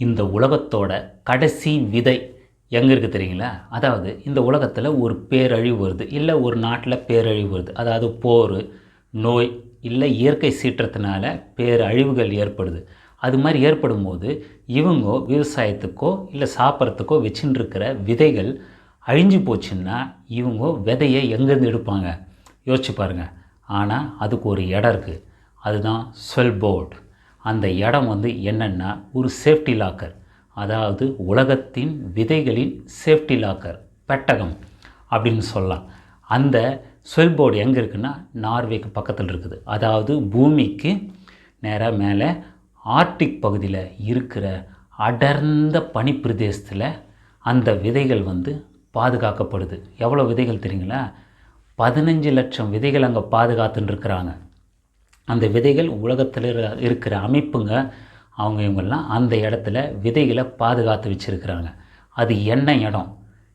இந்த உலகத்தோட கடைசி விதை எங்கே இருக்குது தெரியுங்களா? அதாவது இந்த உலகத்தில் ஒரு பேரழிவு வருது இல்லை ஒரு நாட்டில் பேரழிவு வருது. அதாவது போர் நோய் இல்லை இயற்கை சீற்றத்தினால பேரழிவுகள் ஏற்படுது. அது மாதிரி ஏற்படும் போது இவங்க விவசாயத்துக்கோ இல்லை சாப்பிட்றதுக்கோ வச்சுட்டு இருக்கிற விதைகள் அழிஞ்சு போச்சுன்னா இவங்க விதையை எங்கேருந்து எடுப்பாங்க? யோசிச்சு பாருங்கள் ஆனால் அதுக்கு ஒரு இடம் இருக்குது அதுதான் ஸ்வெல் போர்டு அந்த இடம் வந்து என்னென்னா ஒரு சேஃப்டி லாக்கர் அதாவது உலகத்தின் விதைகளின் சேஃப்டி லாக்கர் பெட்டகம் அப்படின்னு சொல்லலாம். அந்த ஸ்வெல் போர்டு எங்கே இருக்குன்னா நார்வேக்கு பக்கத்தில் இருக்குது. அதாவது பூமிக்கு நேராக மேலே ஆர்டிக் பகுதியில் இருக்கிற அடர்ந்த பனிப்பிரதேசத்தில் அந்த விதைகள் வந்து பாதுகாக்கப்படுது. எவ்வளோ விதைகள் தெரியுங்களா? பதினஞ்சு லட்சம் விதைகள் அங்கே பாதுகாத்துன்னு இருக்கிறாங்க. அந்த விதைகள் உலகத்தில் இருக்கிற அமைப்புங்க அவங்க இவங்கெல்லாம் அந்த இடத்துல விதைகளை பாதுகாத்து வச்சுருக்கிறாங்க. அது என்ன இடம்?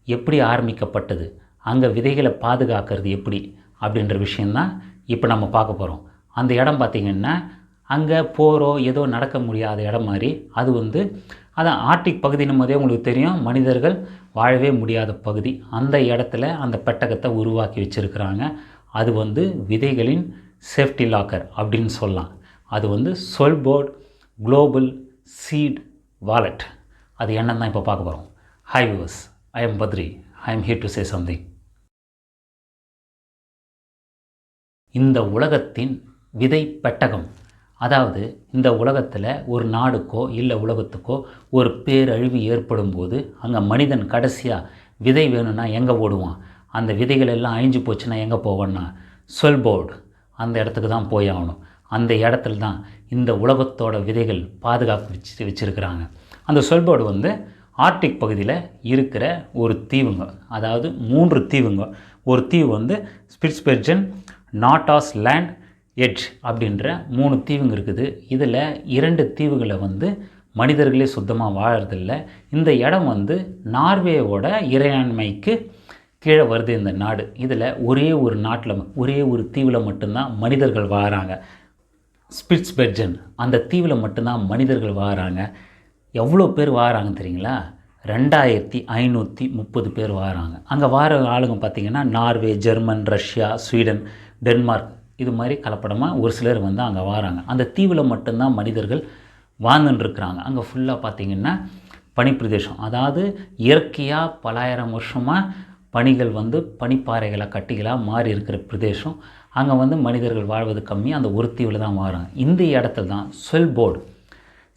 எப்படி ஆரம்பிக்கப்பட்டது? அங்கே விதைகளை பாதுகாக்கிறது எப்படி? அப்படின்ற விஷயந்தான் இப்போ நம்ம பார்க்க போகிறோம் அந்த இடம் பார்த்திங்கன்னா அங்கே போரோ ஏதோ நடக்க முடியாத இடம் மாதிரி. அது வந்து அதான் ஆர்டிக் பகுதினும் போதே உங்களுக்கு தெரியும். மனிதர்கள் வாழவே முடியாத பகுதி. அந்த இடத்துல அந்த பெட்டகத்தை உருவாக்கி வச்சுருக்கிறாங்க. அது வந்து விதைகளின் சேஃப்டி லாக்கர் அப்படின்னு சொல்லலாம். அது வந்து சொல்போர்ட் குளோபல் சீட் வாலெட் அது என்னன்னு தான் இப்போ பார்க்க போகிறோம் hi viewers I am Badri I am here to say something இந்த உலகத்தின் விதை பெட்டகம் அதாவது இந்த உலகத்தில் ஒரு நாடுக்கோ இல்லை உலகத்துக்கோ ஒரு பேரழிவு ஏற்படும் போது அங்கே மனிதன் கடைசியாக விதை வேணும்னா எங்கே ஓடுவான்? அந்த விதைகள் எல்லாம் அழிஞ்சு போச்சுன்னா எங்கே போவோன்னா? சொல்போர்டு அந்த இடத்துக்கு தான் போய் ஆகணும். அந்த இடத்துல தான் இந்த உலகத்தோட விதைகள் பாதுகாப்பு வச்சு வச்சுருக்கிறாங்க. அந்த சொல்போர்டு வந்து ஆர்டிக் பகுதியில் இருக்கிற ஒரு தீவுங்க அதாவது மூன்று தீவுங்க. ஒரு தீவு வந்து ஸ்பிட்ஸ்பெர்ஜன் நாட்டாஸ் லேண்ட் எட்ஜ் அப்படின்ற மூணு தீவுங்க இருக்குது. இதில் இரண்டு தீவுகளை வந்து மனிதர்களே சுத்தமாக வாழறதில்ல. இந்த இடம் வந்து நார்வேவோட இறையாண்மைக்கு கீழே வருது இந்த நாடு. இதில் ஒரே ஒரு நாட்டில் ஒரே ஒரு தீவில் மட்டும்தான் மனிதர்கள் வாழறாங்க ஸ்பிட்ஸ்பெர்ஜன் அந்த தீவில் மட்டும்தான் மனிதர்கள் வாழறாங்க எவ்வளோ பேர் வாழறாங்க தெரியுங்களா? ரெண்டாயிரத்தி ஐநூற்றி முப்பது பேர் வாழறாங்க அங்கே வார ஆளுங்க பார்த்திங்கன்னா Norway German Russia Sweden Denmark இது மாதிரி கலப்படமாக ஒரு சிலர் வந்து அங்கே வாராங்க. அந்த தீவில் மட்டும்தான் மனிதர்கள் வாழ்ந்துட்டுருக்குறாங்க அங்கே ஃபுல்லாக பார்த்திங்கன்னா பனிப்பிரதேசம். அதாவது இயற்கையாக பலாயிரம் வருஷமாக பனிகள் வந்து பனிப்பாறைகளாக கட்டிகளாக மாறி இருக்கிற பிரதேசம். அங்கே வந்து மனிதர்கள் வாழ்வது கம்மி அந்த ஒரு தீவில் தான் மாறும் இந்த இடத்துல தான் செல் போர்டு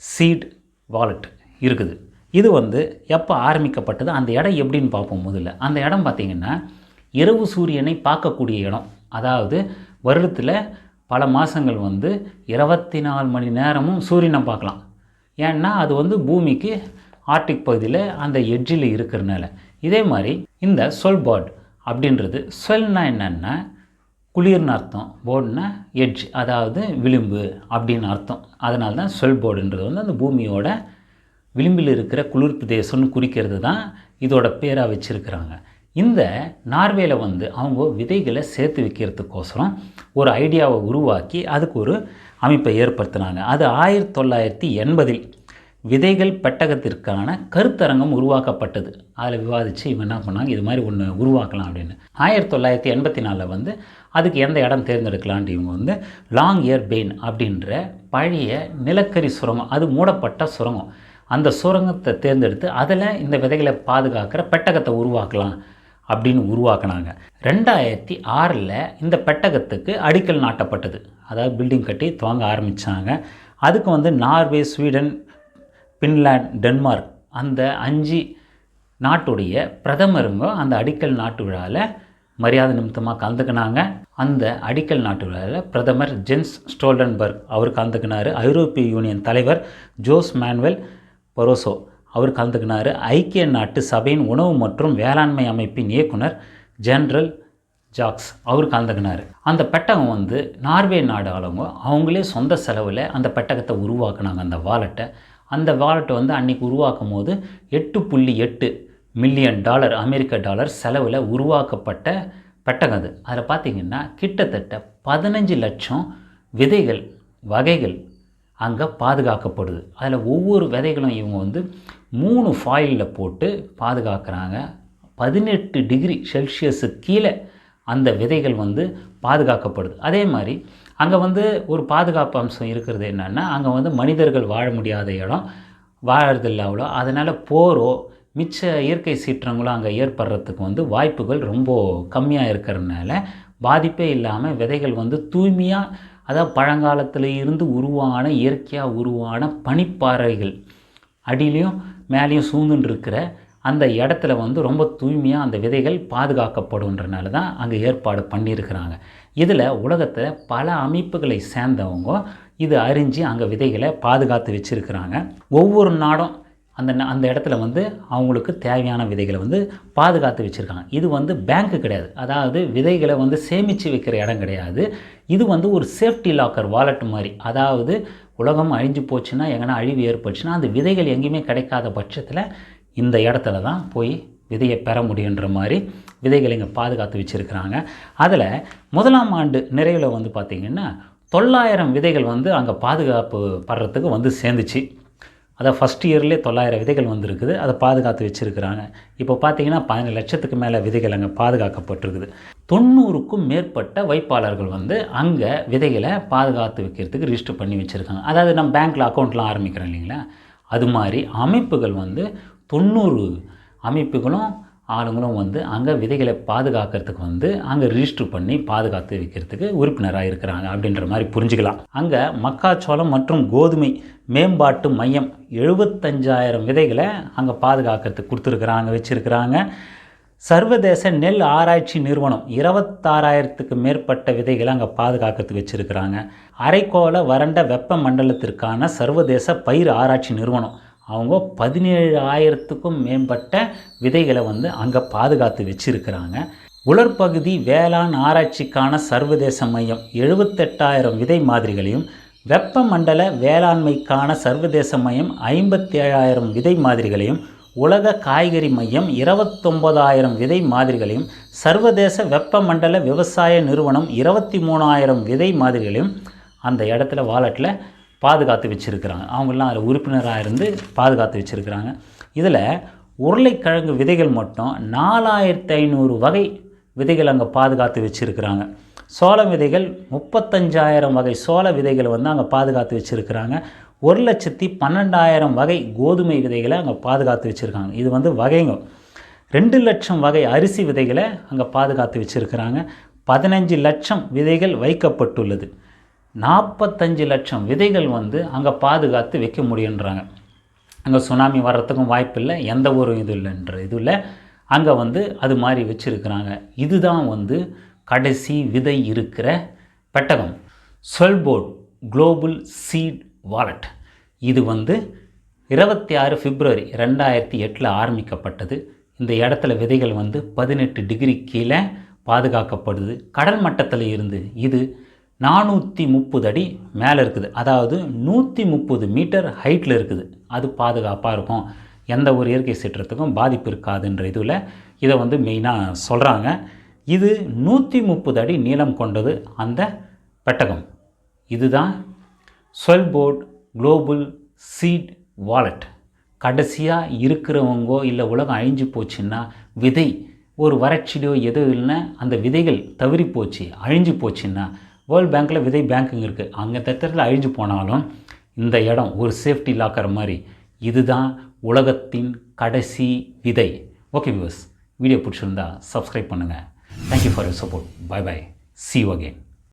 சீட் வாலெட் இருக்குது. இது வந்து எப்போ ஆரம்பிக்கப்பட்டது அந்த இடம் எப்படின்னு பார்ப்போம் முதல்ல. அந்த இடம் பார்த்திங்கன்னா இரவு சூரியனை பார்க்கக்கூடிய இடம். அதாவது வருடத்தில் பல மாதங்கள் வந்து இருபத்தி நாலு மணி நேரமும் சூரியனை பார்க்கலாம். ஏன்னா அது வந்து பூமிக்கு ஆர்டிக் பகுதியில் அந்த எட்ஜில் இருக்கிறனால. இதே மாதிரி இந்த சொல் பேர்டு அப்படின்றது சொல்னா என்னென்னா குளிர்னு அர்த்தம். போர்டுனா எட்ஜ் அதாவது விளிம்பு அப்படின்னு அர்த்தம். அதனால தான் சொல் போர்டுன்றது வந்து அந்த பூமியோட விளிம்பில் இருக்கிற குளிர் பிரதேசம்னு குறிக்கிறது தான் இதோட பேராக வச்சுருக்கிறாங்க. இந்த நார்வேல வந்து அவங்க விதைகளை சேர்த்து வைக்கிறதுக்கோசரம் ஒரு ஐடியாவை உருவாக்கி அதுக்கு ஒரு அமைப்பை ஏற்படுத்தினாங்க. அது ஆயிரத்தி தொள்ளாயிரத்தி எண்பதில் விதைகள் பெட்டகத்திற்கான கருத்தரங்கம் உருவாக்கப்பட்டது. அதில் விவாதித்து இவன் என்ன பண்ணாங்க இது மாதிரி ஒன்று உருவாக்கலாம் அப்படின்னு. ஆயிரத்தி தொள்ளாயிரத்தி எண்பத்தி நாலில் வந்து அதுக்கு எந்த இடம் தேர்ந்தெடுக்கலான்ட்டு இவங்க வந்து லாங் இயர் பெயின் அப்படின்ற பழைய நிலக்கரி சுரங்கம் அது மூடப்பட்ட சுரங்கம். அந்த சுரங்கத்தை தேர்ந்தெடுத்து அதில் இந்த விதைகளை பாதுகாக்கிற பெட்டகத்தை உருவாக்கலாம் அப்படின்னு உருவாக்குனாங்க. ரெண்டாயிரத்தி ஆறில் இந்த பெட்டகத்துக்கு அடிக்கல் நாட்டப்பட்டது. அதாவது பில்டிங் கட்டி துவங்க ஆரம்பித்தாங்க அதுக்கு வந்து நார்வே ஸ்வீடன் ஃபின்லாண்ட் டென்மார்க் அந்த அஞ்சு நாட்டுடைய பிரதமருங்க அந்த அடிக்கல் நாட்டு விழாவில் மரியாதை நிமித்தமாக கலந்துக்கினாங்க. அந்த அடிக்கல் நாட்டு விழாவில் பிரதமர் ஜென்ஸ் ஸ்டோல்டன்பர்க் அவர் கலந்துக்கினார். ஐரோப்பிய யூனியன் தலைவர் ஜோஸ் மேனுவல் பரோசோ அவர் கலந்துக்கினார். ஐக்கிய நாட்டு சபையின் உணவு மற்றும் வேளாண்மை அமைப்பின் இயக்குனர் ஜெனரல் ஜாக்ஸ் அவர் கலந்துக்கினார். அந்த பெட்டகம் வந்து நார்வே நாடு ஆளுங்க அவங்களே சொந்த செலவில் அந்த பெட்டகத்தை உருவாக்குனாங்க. அந்த வாலெட்டை அந்த வாலெட்டை வந்து அன்றைக்கி உருவாக்கும் போது எட்டு புள்ளி எட்டு மில்லியன் டாலர் அமெரிக்க டாலர் செலவில் உருவாக்கப்பட்ட பெட்டகம் அது. அதில் பார்த்தீங்கன்னா கிட்டத்தட்ட பதினஞ்சு லட்சம் விதைகள் வகைகள் அங்கே பாதுகாக்கப்படுது. அதில் ஒவ்வொரு விதைகளும் இவங்க வந்து மூணு ஃபாயிலில் போட்டு பாதுகாக்கிறாங்க. பதினெட்டு டிகிரி செல்சியஸுக்கு கீழே அந்த விதைகள் வந்து பாதுகாக்கப்படுது. அதே மாதிரி அங்கே வந்து ஒரு பாதுகாப்பு அம்சம் இருக்கிறது என்னென்னா அங்கே வந்து மனிதர்கள் வாழ முடியாத இடம் வாழறதில்ல அவ்வளோ. அதனால் போரோ மிச்ச இயற்கை சீற்றங்களோ அங்கே ஏற்படுறதுக்கு வந்து வாய்ப்புகள் ரொம்ப கம்மியாக இருக்கிறதுனால பாதிப்பே இல்லாமல் விதைகள் வந்து தூய்மையாக அதாவது பழங்காலத்தில் இருந்து உருவான இயற்கையாக உருவான பனிப்பாறைகள் அடியிலையும் மேலேயும் சூழ்ந்துன்னு இருக்கிற அந்த இடத்துல வந்து ரொம்ப தூய்மையாக அந்த விதைகள் பாதுகாக்கப்படுன்றனால தான் அங்கே ஏற்பாடு பண்ணியிருக்கிறாங்க. இதில் உலகத்தில் பல அமைப்புகளை சேர்ந்தவங்க இது அறிஞ்சு அங்கே விதைகளை பாதுகாத்து வச்சுருக்கிறாங்க. ஒவ்வொரு நாடும் அந்த ந- அந்த இடத்துல வந்து அவங்களுக்கு தேவையான விதைகளை வந்து பாதுகாத்து வச்சுருக்காங்க. இது வந்து பேங்க்கு கிடையாது. அதாவது விதைகளை வந்து சேமித்து வைக்கிற இடம் கிடையாது. இது வந்து ஒரு சேஃப்டி லாக்கர் வாலெட் மாதிரி. அதாவது உலகம் அழிஞ்சு போச்சுன்னா எங்கன்னா அழிவு ஏற்பட்டுச்சுன்னா அந்த விதைகள் எங்கேயுமே கிடைக்காத பட்சத்தில் இந்த இடத்துல தான் போய் விதையை பெற முடியுன்ற மாதிரி விதைகளை இங்கே பாதுகாத்து வச்சுருக்கிறாங்க. அதில் முதலாம் ஆண்டு நிறைவில் வந்து பார்த்திங்கன்னா தொள்ளாயிரம் விதைகள் வந்து அங்கே பாதுகாப்பு படுறதுக்கு வந்து சேர்ந்துச்சு. அதான் ஃபஸ்ட் இயர்லேயே தொள்ளாயிரம் விதைகள் வந்திருக்குது. அதை பாதுகாத்து வச்சுருக்கிறாங்க. இப்போ பார்த்தீங்கன்னா பதினேழு லட்சத்துக்கு மேலே விதைகள் அங்கே பாதுகாக்கப்பட்டிருக்குது. தொண்ணூறுக்கும் மேற்பட்ட வைப்பாளர்கள் வந்து அங்கே விதைகளை பாதுகாத்து வைக்கிறதுக்கு ரிஜிஸ்டர் பண்ணி வச்சுருக்காங்க. அதாவது நம்ம பேங்க்கில் அக்கௌண்ட்லாம் ஆரம்பிக்கிறோம் இல்லைங்களா? அது மாதிரி அமைப்புகள் வந்து தொண்ணூறு அமைப்புகளும் ஆளுங்களும் வந்து அங்கே விதைகளை பாதுகாக்கிறதுக்கு வந்து அங்கே ரிஜிஸ்டர் பண்ணி பாதுகாத்து வைக்கிறதுக்கு உறுப்பினராக இருக்கிறாங்க அப்படின்ற மாதிரி புரிஞ்சுக்கலாம். அங்கே மக்காச்சோளம் மற்றும் கோதுமை மேம்பாட்டு மையம் எழுபத்தஞ்சாயிரம் விதைகளை அங்கே பாதுகாக்கிறதுக்கு கொடுத்துருக்குறாங்க வச்சுருக்கிறாங்க. சர்வதேச நெல் ஆராய்ச்சி நிறுவனம் இருபத்தாறாயிரத்துக்கு மேற்பட்ட விதைகளை அங்கே பாதுகாக்கிறதுக்கு வச்சுருக்கிறாங்க. அரைக்கோள வறண்ட வெப்ப மண்டலத்திற்கான சர்வதேச பயிர் ஆராய்ச்சி நிறுவனம் அவங்க பதினேழு ஆயிரத்துக்கும் மேம்பட்ட விதைகளை வந்து அங்கே பாதுகாத்து வச்சுருக்கிறாங்க. உலர்பகுதி வேளாண் ஆராய்ச்சிக்கான சர்வதேச மையம். எழுபத்தெட்டாயிரம் விதை மாதிரிகளையும் வெப்பமண்டல வேளாண்மைக்கான சர்வதேச மையம் ஐம்பத்தேழாயிரம் விதை மாதிரிகளையும் உலக காய்கறி மையம் இருபத்தொம்பதாயிரம் விதை மாதிரிகளையும் சர்வதேச வெப்பமண்டல விவசாய நிறுவனம் இருபத்தி மூணாயிரம் விதை மாதிரிகளையும் அந்த இடத்துல வாலெட்டில் பாதுகாத்து வச்சுருக்கிறாங்க. அவங்களாம் அதில் உறுப்பினராக இருந்து பாதுகாத்து வச்சுருக்கிறாங்க. இதில் உருளைக்கிழங்கு விதைகள் மட்டும் நாலாயிரத்து ஐநூறு வகை விதைகள் அங்கே பாதுகாத்து வச்சுருக்கிறாங்க. சோள விதைகள் முப்பத்தஞ்சாயிரம் வகை சோள விதைகளை வந்து அங்கே பாதுகாத்து வச்சுருக்கிறாங்க. ஒரு லட்சத்தி பன்னெண்டாயிரம் வகை கோதுமை விதைகளை அங்கே பாதுகாத்து வச்சுருக்காங்க. இது வந்து வகைங்க. ரெண்டு லட்சம் வகை அரிசி விதைகளை அங்கே பாதுகாத்து வச்சுருக்கிறாங்க. பதினஞ்சு லட்சம் விதைகள் வைக்கப்பட்டுள்ளது. நாற்பத்தஞ்சு லட்சம் விதைகள் வந்து அங்கே பாதுகாத்து வைக்க முடியுன்றாங்க. அங்கே சுனாமி வர்றதுக்கும் வாய்ப்பில்லை எந்த ஒரு இது இல்லைன்ற இது இல்லை அங்கே வந்து அது மாதிரி வச்சுருக்கிறாங்க. இதுதான் வந்து கடைசி விதை இருக்கிற பெட்டகம். சொல்போர்ட் குளோபல் சீட் வாலெட் இது வந்து இருபத்தி ஆறு பிப்ரவரி ரெண்டாயிரத்தி எட்டில் ஆரம்பிக்கப்பட்டது. இந்த இடத்துல விதைகள் வந்து பதினெட்டு டிகிரி கீழே பாதுகாக்கப்படுது. கடல் மட்டத்தில் இருந்து இது நானூற்றி முப்பது அடி மேலே இருக்குது. அதாவது நூற்றி முப்பது மீட்டர் ஹைட்டில் இருக்குது. அது பாதுகாப்பாக இருக்கும். எந்த ஒரு இயற்கை சீற்றத்துக்கும் பாதிப்பு இருக்காதுன்ற இதில் இதை வந்து மெயினாக சொல்கிறாங்க இது நூற்றி முப்பது அடி நீளம் கொண்டது அந்த பெட்டகம். இதுதான் சொல்போர்ட் குளோபல் சீட் வாலெட் கடைசியாக இருக்கிறவங்கோ இல்லை உலகம் அழிஞ்சு போச்சுன்னா விதை ஒரு வறட்சியிலையோ எதோ இல்லைன்னா அந்த விதைகள் தவறி போச்சு அழிஞ்சு போச்சுன்னா வேர்ல்ட் பேங்க்கில் விதை பேங்க்குங்க இருக்குது அங்கே தத்திரத்தில் அழிஞ்சு போனாலும் இந்த இடம் ஒரு சேஃப்டி லாக்கர் மாதிரி. இதுதான் உலகத்தின் கடைசி விதை. ஓகே வியூஸ் வீடியோ பிடிச்சிருந்தா சப்ஸ்கிரைப் பண்ணுங்கள் thank you for your support bye bye see you again